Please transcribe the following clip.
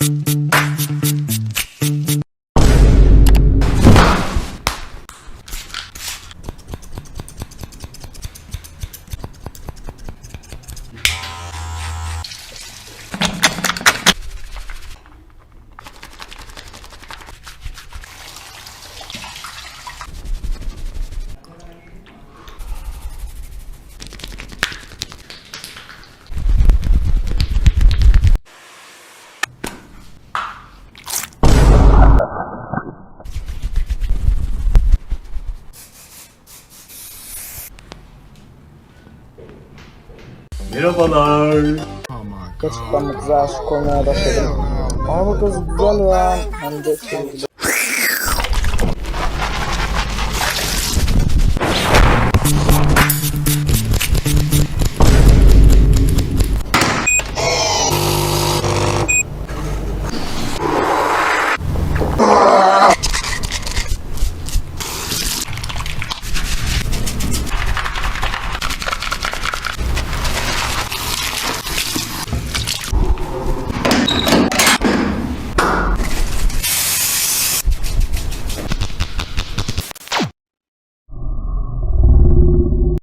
Mm-hmm. Merhabalar. Gerçekten bu kıza aşık olmaya başladım. Ama bu kız güzel ya. Hem de sevgili.